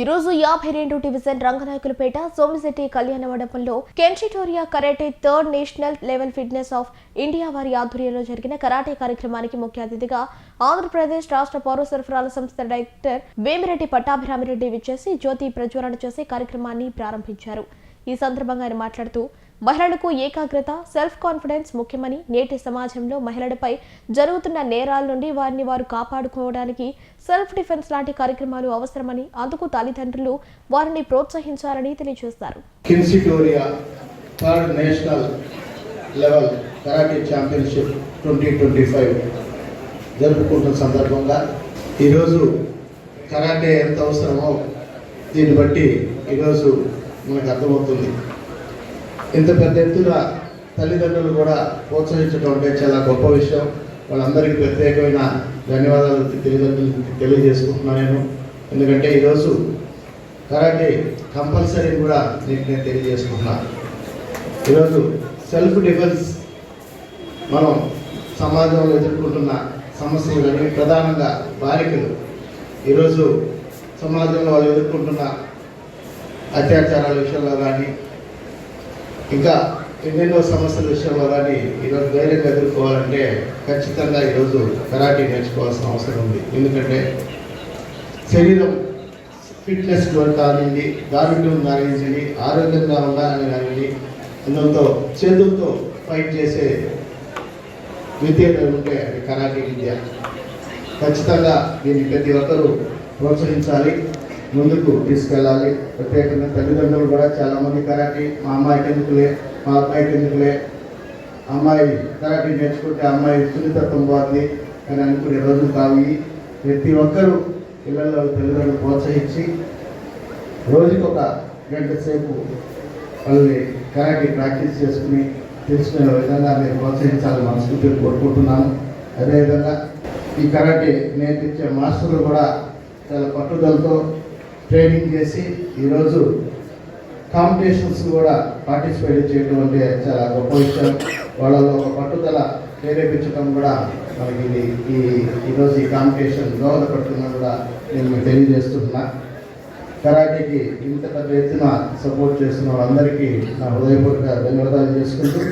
ఈరోజు యాభై రెండు డివిజన్ రంగనాయకులపేట సోమిశెట్టి కళ్యాణ మండపంలో కెన్షిటోరియా karate third national level fitness of India వారి ఆధ్వర్యంలో జరిగిన కరాటే కార్యక్రమానికి ముఖ్య అతిథిగా ఆంధ్రప్రదేశ్ రాష్ట్ర పౌర సరఫరాల సంస్థ డైరెక్టర్ వేమిరెడ్డి పట్టాభిరామిరెడ్డి విచ్చేసి జ్యోతి ప్రజ్వలన చేసి కార్యక్రమాన్ని ప్రారంభించారు. ఈ సందర్భంగా ఆయన మాట్లాడుతూ మహిళలకు ఏకాగ్రత సెల్ఫ్ కాన్ఫిడెన్స్ ముఖ్యమని నేటి సమాజంలో మహిళలపై జరుగుతున్న నేరాల నుండి వారిని వారు కాపాడుకోవడానికి సెల్ఫ్ డిఫెన్స్ లాంటి కార్యక్రమాలు అవసరమని అందుకు తల్లిదండ్రులు వారిని ప్రోత్సహించాలని తెలియజేశారు national level karate championship twenty twenty five జరుపుకుంటున్న సందర్భంగా ఈరోజు కరాటే ఎంత అవసరమో దీన్ని బట్టి ఈరోజు మనకు అర్థమవుతుంది. ఇంత పెద్ద ఎత్తున తల్లిదండ్రులు కూడా ప్రోత్సహించడం అంటే చాలా గొప్ప విషయం. వాళ్ళందరికీ ప్రత్యేకమైన ధన్యవాదాలు తల్లిదండ్రులకి తెలియజేసుకుంటున్నాను నేను. ఎందుకంటే ఈరోజు కరాటే కంపల్సరీ కూడా నీకు నేను తెలియజేసుకుంటున్నాను ఈరోజు సెల్ఫ్ డిఫెన్స్ మనం సమాజంలో ఎదుర్కొంటున్న సమస్యలు కానీ ప్రధానంగా బాలికలు. ఈరోజు సమాజంలో వాళ్ళు ఎదుర్కొంటున్న అత్యాచారాల విషయంలో కానీ ఇంకా ఎన్నెన్నో సమస్యల విషయంలో కానీ ఈరోజు ధైర్యంగా ఎదుర్కోవాలంటే ఖచ్చితంగా ఈరోజు కరాటీ నేర్చుకోవాల్సిన అవసరం ఉంది. ఎందుకంటే శరీరం ఫిట్నెస్ కానివ్వండి దారుణ్యం కానివ్వండి ఆరోగ్యంగా ఉండాలని కానివ్వండి ఎంతో చేతులతో ఫైట్ చేసే విద్య ఉంటే అది కరాటే విద్య. ఖచ్చితంగా దీన్ని ప్రతి ఒక్కరూ ప్రోత్సహించాలి. ముందుకు తీసుకెళ్ళాలి. ప్రత్యేకంగా తల్లిదండ్రులు కూడా చాలామంది కరాటీ మా అమ్మాయికి ఎందుకులే? మా అబ్బాయికి ఎందుకులే? అమ్మాయి కరాటీ నేర్చుకుంటే అమ్మాయి సున్నితత్వం పోతుంది అని అనుకునే రోజులు కావు ప్రతి ఒక్కరూ పిల్లలు తల్లిదండ్రులు ప్రోత్సహించి రోజుకి ఒక గంట సేపు వాళ్ళని కరాటీ ప్రాక్టీస్ చేసుకుని తెలుసుకునే విధంగా నేను ప్రోత్సహించాలని మనస్ఫూర్తిగా కోరుకుంటున్నాను అదేవిధంగా ఈ కరాటే నేర్పించే మాస్టర్లు కూడా చాలా పట్టుదలతో ట్రైనింగ్ చేసి ఈరోజు కాంపిటీషన్స్ కూడా పార్టిసిపేట్ చేయడం అంటే చాలా గొప్ప విషయం. వాళ్ళలో ఒక పట్టుదల ప్రేరేపించడం కూడా మనకి ఇది ఈ ఈరోజు ఈ కాంపిటీషన్ దోహదపడుతుందని కూడా నేను మీకు తెలియజేస్తున్నా. కరాటేకి ఇంత పెద్ద ఎత్తున సపోర్ట్ చేస్తున్న వాళ్ళందరికీ నా హృదయపూర్వక ధన్యవాదాలు చేసుకుంటూ